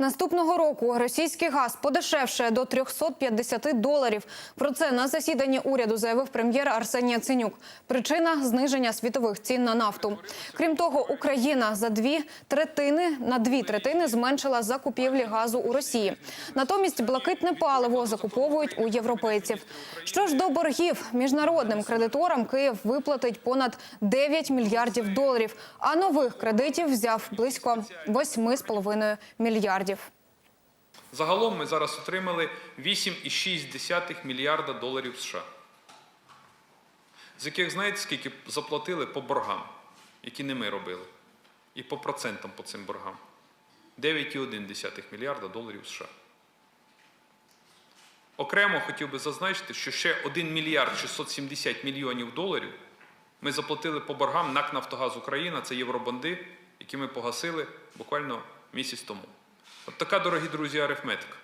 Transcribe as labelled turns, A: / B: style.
A: Наступного року російський газ подешевшає до 350 доларів. Про це на засіданні уряду заявив прем'єр Арсеній Яценюк. Причина зниження світових цін на нафту. Крім того, Україна за дві третини на дві третини зменшила закупівлі газу у Росії. Натомість блакитне паливо закуповують у європейців. Що ж до боргів міжнародним кредиторам Київ виплатить понад 9 мільярдів доларів, а нових кредитів взяв близько 8,5 мільярдів.
B: Загалом ми зараз отримали 8,6 мільярда доларів США, з яких знаєте, скільки заплатили по боргам, які не ми робили, і по процентам по цим боргам. 9,1 мільярда доларів США. Окремо хотів би зазначити, що ще 1 мільярд 670 мільйонів доларів ми заплатили по боргам НАК «Нафтогаз Україна». Це євробонди, які ми погасили буквально місяць тому. От така, дорогі друзі, арифметика.